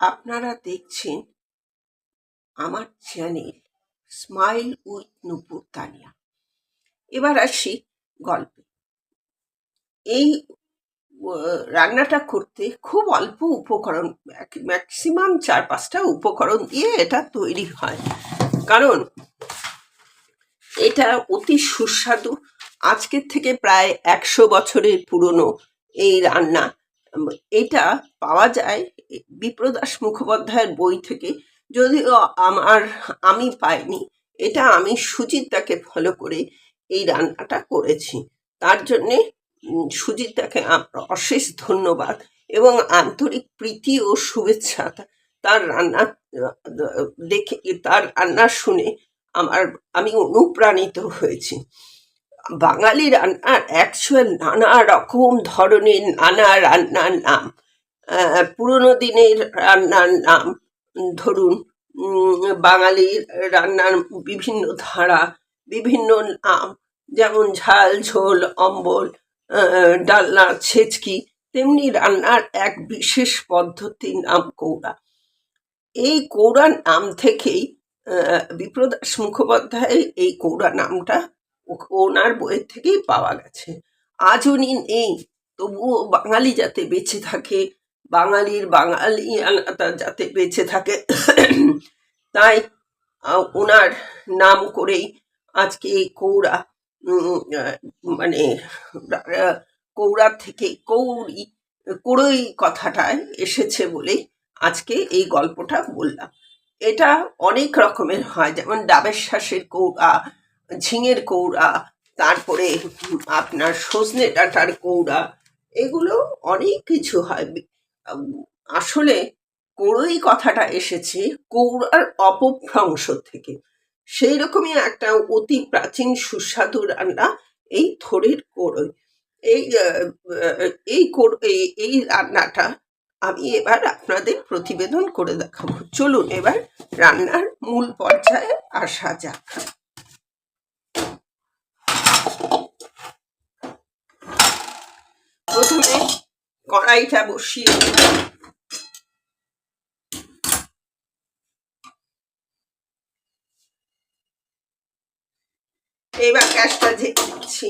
আপনারা দেখছেন আমার channel Smile With Nupur Tania এবার আসি গল্পে। এই রান্নাটা করতে খুব অল্প উপকরণ ম্যাক্সিমাম চার পাঁচটা উপকরণ দিয়ে এটা তৈরি হয়। কারণ এটা অতি সুস্বাদু। আজকের থেকে প্রায় একশো বছরের পুরনো এই রান্না এটা পাওয়া যায় বিপ্রদাস মুখোপাধ্যায়ের বই থেকে। যদিও আমার, আমি পাইনি, এটা আমি সুচিত্রাকে ফলো করে এই রান্নাটা করেছি। তার জন্যে আমার অশেষ ধন্যবাদ এবং আন্তরিক প্রীতি ও শুভেচ্ছা তার রান্না দেখে, তার রান্না শুনে আমার, আমি অনুপ্রাণিত হয়েছি। বাঙালি রান্নার অ্যাকচুয়াল নানা রকম ধরনের নানা রান্নার নাম। পুরোনো দিনের রান্নার নাম, ধরুন বাঙালির রান্নার বিভিন্ন ধারা, বিভিন্ন নাম, যেমন ঝাল, ঝোল, অম্বল ডালনা, ছেচকি, তেমনি রান্নার এক বিশেষ পদ্ধতির নাম কৌড়া। এই কৌড়া নাম থেকেই বিপ্রদাস মুখোপাধ্যায় এই কৌড়া নামটা ওনার বইয়ের থেকেই পাওয়া গেছে। আজ উনি নেই। তবুও বাঙালি যাতে বেঁচে থাকে বাঙালির বাঙালি যাতে বেঁচে থাকে। তাই ওনার নাম করেই আজকে কৌড়া মানে আহ, কৌড়া থেকে কৌড়ি কড়ই কথাটায় এসেছে বলেই আজকে এই গল্পটা বললাম। এটা অনেক রকমের হয়। যেমন ডাবের শ্বাসের কৌড়া ঝিঙের কৌড়া, তারপরে আপনার সজনে ডাঁটার কৌড়া, এগুলো অনেক কিছু হয়। আসলে কড়ই কথাটা এসেছে কৌড়ার অপভ্রংশ থেকে। সেই রকমই একটা অতি প্রাচীন সুস্বাদু রান্না এই থোড়ের কড়ই। এই এই- এই রান্নাটা আমি এবার আপনাদের প্রতিবেদন করে দেখাবো। চলুন এবার রান্নার মূল পর্যায়ে আসা যাক প্রথমে কড়াইটা বসিয়ে। এবার গ্যাসটা ঝেড়ে দিচ্ছি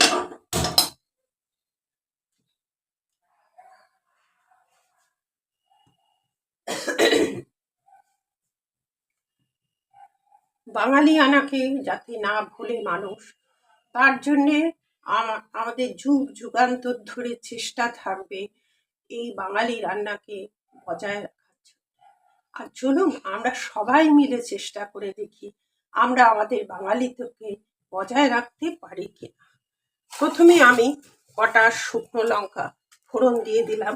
বাঙালিয়ানাকে যাতে না ভুলে মানুষ, তার জন্যে আম- আমাদের যুগ যুগান্তর ধরে চেষ্টা থাকবে এই বাঙালি রান্নাকে বজায় রাখার আর চলুন আমরা সবাই মিলে চেষ্টা করে দেখি আমরা আমাদের বাঙালিত্বকে বজায় রাখতে পারি কিনা। প্রথমে আমি কটা শুকনো লঙ্কা ফোড়ন দিয়ে দিলাম।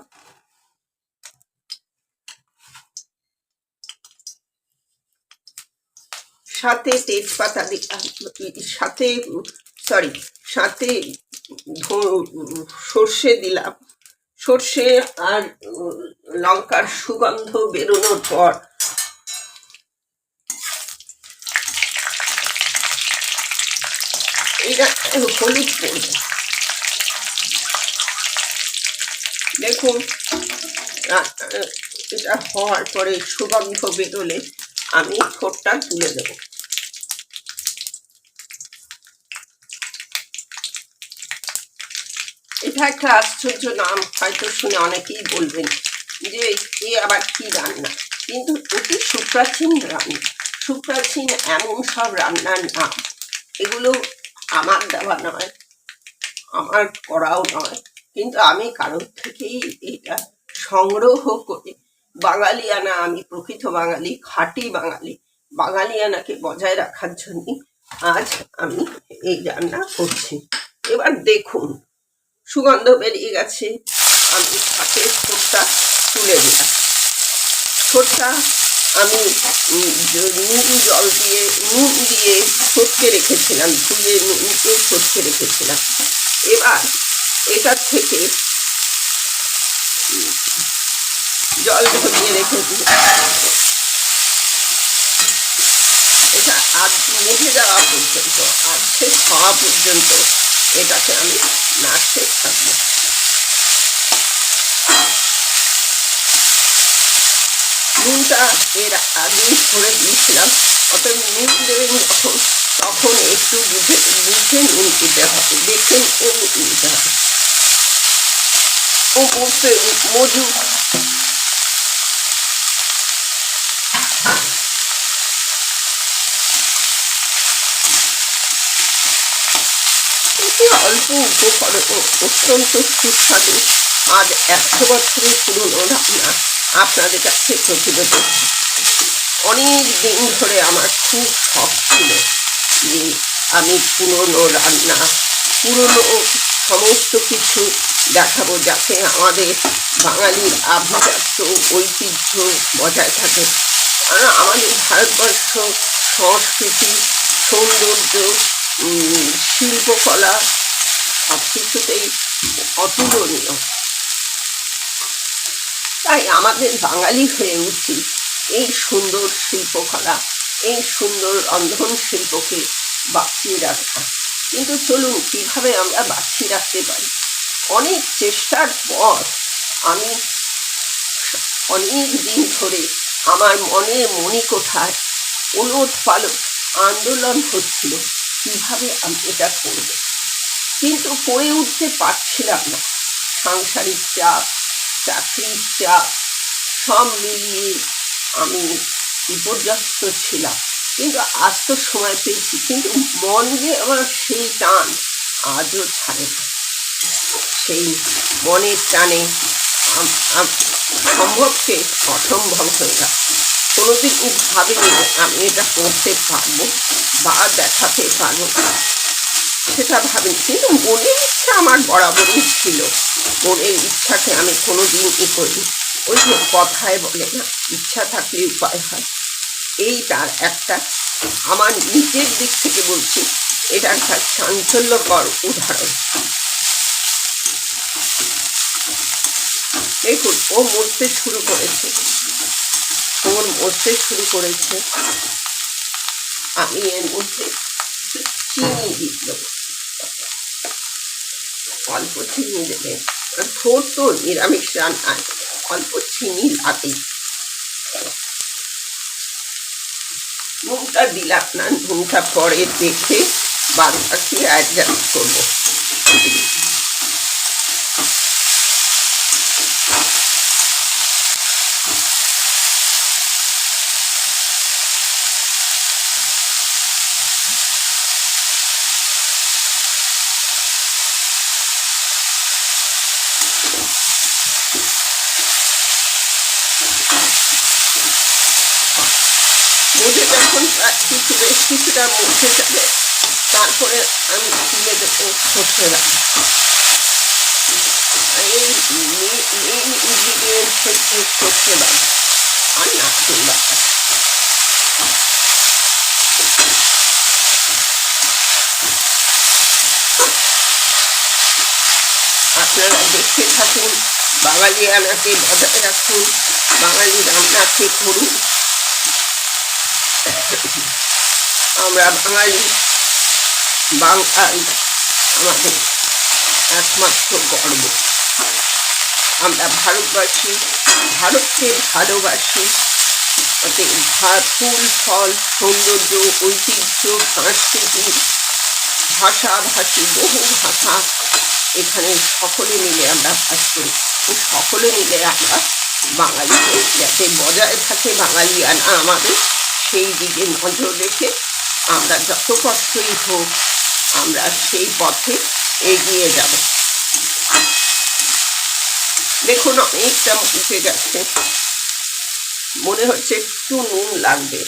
সাথে তেজপাতা দিলাম, সাথে সরি সাথে সর্ষে দিলাম। সর্ষে আর লঙ্কার সুগন্ধ বেরোনোর পর এটা হলুদ পড়বে দেখুন এটা হওয়ার পরে সুগন্ধ বেরোলে আমি ঠোঁটটা তুলে দেবো। এটা একটা আশ্চর্য নাম হয়তো শুনে অনেকেই বলবেন যে এ আবার কি রান্না? কিন্তু অতি সুপ্রাচীন রান্না। সুপ্রাচীন এমন সব রান্নার নাম। এগুলো আমার দেওয়া নয়, আমার করাও নয়। কিন্তু আমি কারোর থেকেই এটা সংগ্রহ করে বাঙালিয়ানা, আমি প্রকৃত বাঙালি, খাঁটি বাঙালি, বাঙালিয়ানাকে বজায় রাখার জন্য আজ আমি এই রান্না করছি। এবার দেখুন সুগন্ধ বেরিয়ে গেছে। আমি হাতে ছোটটা তুলে দিলাম। ছোটটা আমি নুন জল দিয়ে, নুন দিয়ে ছটকে রেখেছিলাম, ধুয়ে নুন দিয়ে রেখেছিলাম। এবার এটার থেকে জল ঝরিয়ে রেখেছি এটা আধ মুখে যাওয়া পর্যন্ত অর্ধেক হওয়া পর্যন্ত এটাকে আমি নাড়তে থাকব। নুনটা এর আগেই ভরে দিয়েছিলাম, অতএব নুন দেবেন যখন, তখন একটু বুঝে বুঝে নুন দিতে হবে। দেখে নুন দিতে হবে। ও বলতে মজু এটি অল্প উপকরণ অত্যন্ত সুস্বাদু। আজ একশো বছরের পুরনো রান্না আপনাদের কাছে প্রতিবেদন। অনেক দিন ধরে আমার খুব শখ ছিল যে আমি পুরনো রান্না, পুরনো সমস্ত কিছু দেখাবো যাতে আমাদের বাঙালির আভিজাত্য ঐতিহ্য বজায় থাকে। কারণ আমাদের ভারতবর্ষ সংস্কৃতি, সৌন্দর্য শিল্পকলা সব কিছুতেই অতুলনীয়। তাই আমাদের বাঙালি হয়ে উচিত এই সুন্দর শিল্পকলা, এই সুন্দর রন্ধন শিল্পকে বাঁচিয়ে রাখা। কিন্তু চলুন, কীভাবে আমরা বাঁচিয়ে রাখতে পারি? অনেক চেষ্টার পর আমি অনেক দিন ধরে আমার মনে মণিকোঠায় ওলট পালট আন্দোলন হচ্ছিল, কীভাবে আমি এটা করব? কিন্তু করে উঠতে পারছিলাম না। সাংসারিক চাপ, চাকরির চাপ, সব মিলিয়ে আমি বিপর্যস্ত ছিলাম। কিন্তু আজ তো সময় পেয়েছি, কিন্তু মন যে আমার সেই টান আজও ছাড়ে না। সেই মনের টানে সম্ভবকে অসম্ভব হয়ে গেল। কোনোদিন ভাবিনি আমি এটা করতে পারব বা দেখাতে পারব। সেটা ভাবিনি কিন্তু মনের ইচ্ছা আমার বরাবরই ছিল। মনের ইচ্ছাকে আমি কোনোদিন ই করি। ওই যে কথায় বলে না, ইচ্ছা থাকলে উপায় হয়। এই তার একটা। আমার নিজের দিক থেকে বলছি, এটা একটা চাঞ্চল্যকর উদাহরণ। দেখুন, ও মরতে শুরু করেছে। ওর মরতে শুরু করেছে। আমি এর মধ্যে চিনি দিয়ে দেবো। অল্প চিনি দেবেন ঠোঁট তো নিরামিষ রান্নায় অল্প চিনি লাগে। নুনটা দিলাম না, নুনটা পরে দেখে বাদ বাকি অ্যাডজাস্ট করব মুখে যখন প্রায় কিছু বেশ কিছুটা মুখে যাবে। তারপরে আমি তুলে দেবো সর্ষে এই মেন ইনগ্রিডিয়েন্ট হচ্ছে সর্ষে বাটা আর আপনারা দেখতে থাকুন, বাঙালি আনাকে বজায় রাখুন, বাঙালি রান্নাকে করুন। আমরা বাঙালি বাঙাল, আমাদের একমাত্র গর্ব। আমরা ভারতবাসী, ভারতকে ভালোবাসি। ফুল, ফল, সৌন্দর্য, ঐতিহ্য, সংস্কৃতি ভাষা ভাষী বহু ভাষা এখানে সকলে মিলে আমরা বাস করি। সকলে মিলে আমরা বাঙালিকে যাতে বজায় থাকে বাঙালিয়ানা আমাদের, সেই দিকে নজর রেখে আমরা যত কষ্টই হোক আমরা সেই পথে এগিয়ে যাব। দেখুন, অনেকটা উঠে গেছে। মনে হচ্ছে একটু নুন লাগবে।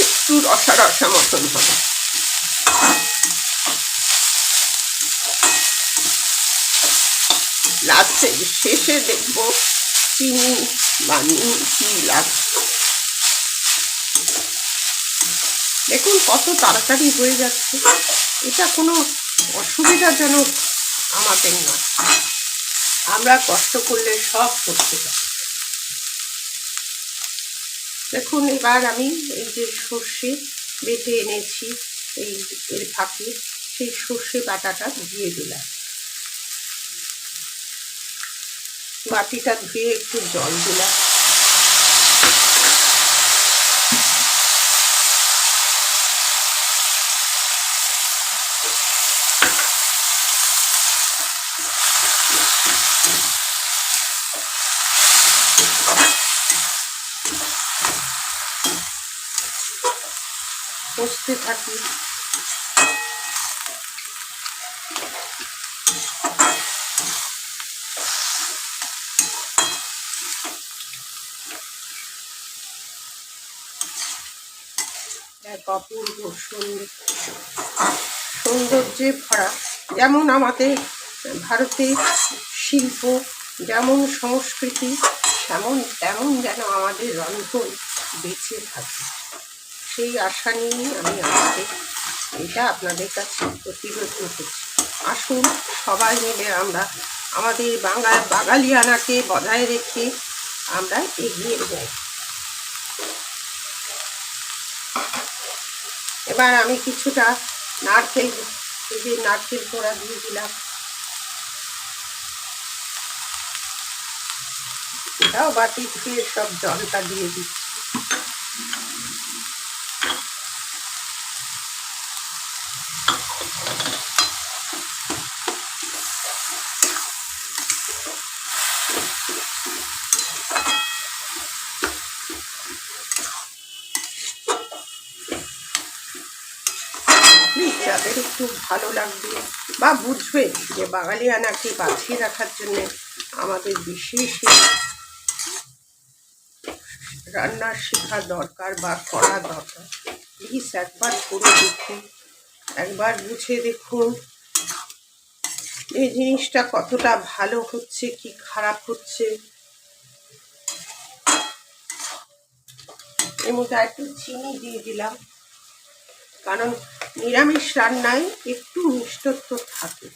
একটু রসা রসা মতন হবে। লাস্টে শেষে দেখব। চিনি বা নুন কি লাগছে। দেখুন কত তাড়াতাড়ি হয়ে যাচ্ছে। এটা কোনো অসুবিধাজনক আমাদের নয়। আমরা কষ্ট করলে সব করতে পারি। দেখুন, এবার আমি এই যে সর্ষে বেটে এনেছি, এই এর ফাঁকে, সেই সর্ষে বাটাটা দিয়ে দিলাম। বাটিটা ধুয়ে একটু জল দিলাম। কষতে থাকি। এক অপূর্ব সুন্দর সৌন্দর্যে ভরা, যেমন আমাদের ভারতের শিল্প, যেমন সংস্কৃতি তেমন তেমন যেন আমাদের রন্ধন বেঁচে থাকে। সেই আশা নিয়েই আমি আজকে এটা আপনাদের কাছে প্রতিরোধ করছি। আসুন সবাই মিলে আমরা আমাদের বাঙাল বাঙালিয়ানাকে বজায় রেখে আমরা এগিয়ে যাই। এবার আমি কিছুটা নারকেল দিয়ে নারকেল পোড়া দিয়ে দিলাম। এটাও ধুয়ে সব জলটা দিয়ে দিচ্ছি। যাদের একটু ভালো লাগবে বা বুঝবে যে বাঙালিয়ানাকে বাঁচিয়ে রাখার জন্যে আমাদের বিশেষ রান্না শেখা দরকার বা করা দরকার। প্লিজ একবার করে দেখুন, একবার বুঝে দেখুন এই জিনিসটা কতটা ভালো হচ্ছে, কি খারাপ হচ্ছে। এর মধ্যে একটু চিনি দিয়ে দিলাম, কারণ নিরামিষ রান্নায় একটু মিষ্টত্ব থাকে।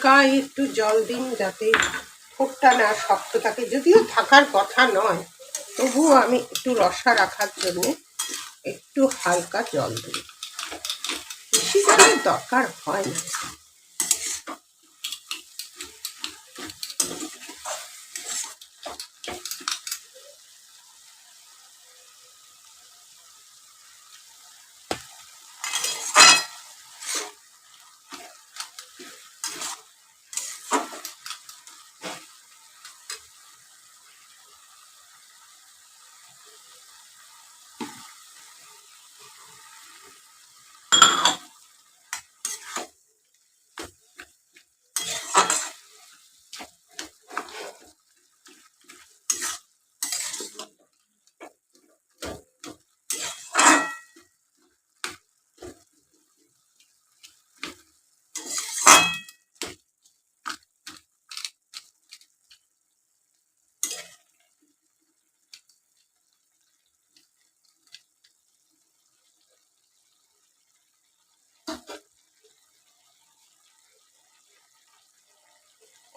হালকা একটু জল দিন যাতে ফোটটা না শক্ত থাকে। যদিও থাকার কথা নয়, তবুও আমি একটু রসা রাখার জন্য একটু হালকা জল দিই। বেশি দরকার হয় না।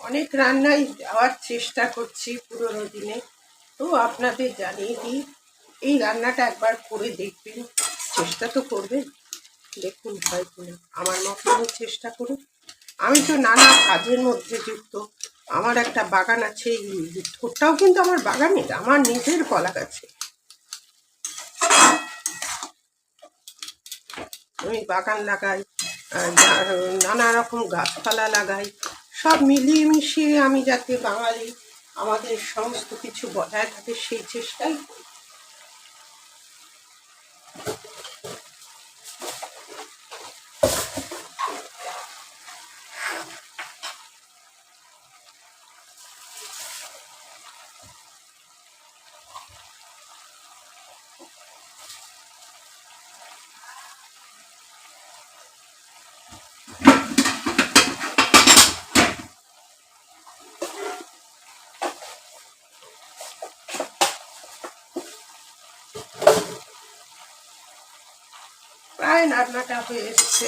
অনেক রান্নাই দেওয়ার চেষ্টা করছি পুরোনো দিনে। তো আপনাদের জানিয়ে দিই, এই রান্নাটা একবার করে দেখবেন। চেষ্টা তো করবেন। দেখুন হয় কিনা আমার মতনই চেষ্টা করুন। আমি তো নানা কাজের মধ্যে যুক্ত। আমার একটা বাগান আছে ঠোঁটটাও কিন্তু আমার বাগানের, আমার নিজের কলা গাছে। আমি বাগান লাগাই নানা রকম গাছপালা লাগাই। সব মিলিয়ে মিশিয়ে আমি যাতে বাঙালি আমাদের সমস্ত কিছু বজায় থাকে সেই চেষ্টাই করি। প্রায় রান্নাটা হয়ে এসছে।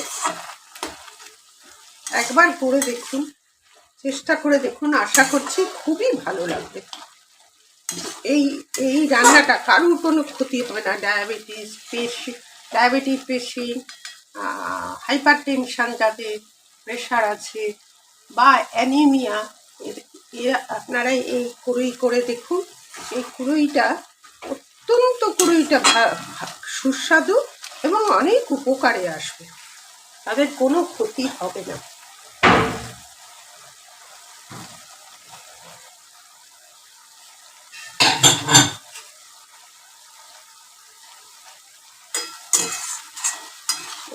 একবার করে দেখুন, চেষ্টা করে দেখুন, আশা করছি খুবই ভালো লাগবে। এই এই রান্নাটা কারুর কোনো ক্ষতি হবে না, ডায়াবেটিস, পেশি, ডায়াবেটিস পেশেন্ট হাইপার টেনশান যাদের প্রেশার আছে বা অ্যানিমিয়া আপনারা এই কুড়ুই করে দেখুন, এই কুড়ুইটা অত্যন্ত কুড়ুইটা সুস্বাদু এবং অনেক উপকারে আসবে। তাদের কোনো ক্ষতি হবে না।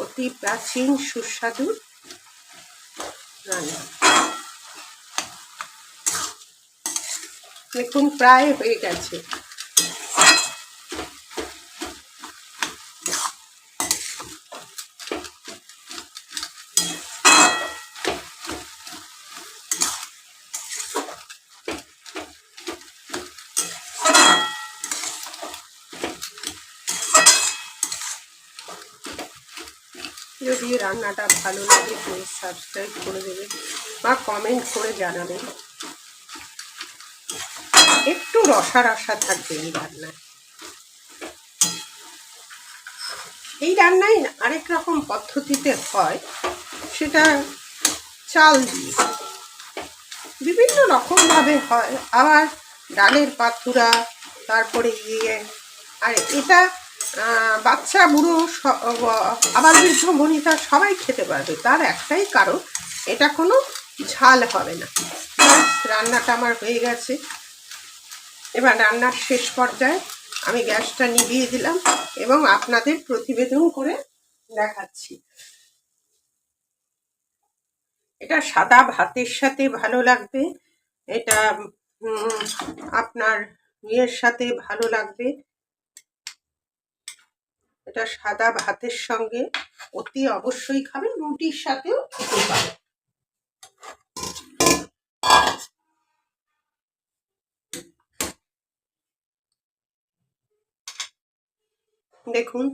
অতি প্রাচীন সুস্বাদু দেখুন, প্রায় হয়ে গেছে। যদি রান্নাটা ভালো লাগে প্লিজ সাবস্ক্রাইব করে দেবে বা কমেন্ট করে জানাবেন। একটু রসা রসা থাকবে এই রান্নায়। এই রান্নায় আরেক রকম পদ্ধতিতে হয়, সেটা চাল দিয়ে। বিভিন্ন রকমভাবে হয়, আবার ডালের পাতুরা তারপরে ইয়ে আর এটা বাচ্চা, বুড়ো আবার বৃদ্ধ বনিতা সবাই খেতে পারবে। তার একটাই কারণ, এটা কোনো ঝাল হবে না। রান্নাটা আমার হয়ে গেছে। এবার রান্নার শেষ পর্যায়ে আমি গ্যাসটা নিভিয়ে দিলাম এবং আপনাদের প্রতিবেদন করে দেখাচ্ছি। এটা সাদা ভাতের সাথে ভালো লাগবে। এটা আপনার ইয়ের সাথে ভালো লাগবে। এটা সাদা ভাতের সঙ্গে অতি অবশ্যই খাবেন রুটির সাথেও খেতে পারেন দেখুন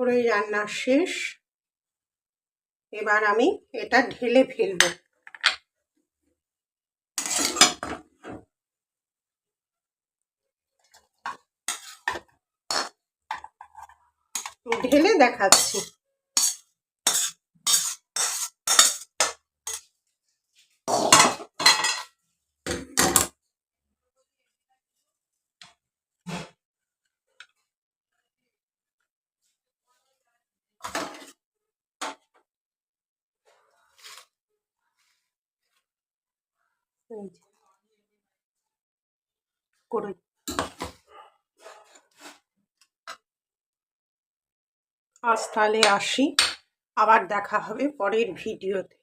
করে রান্না শেষ। এবার আমি এটা ঢেলে ফেলব ঢেলে দেখাচ্ছি। করে আজ তাহলে আসি। আবার দেখা হবে পরের ভিডিওতে।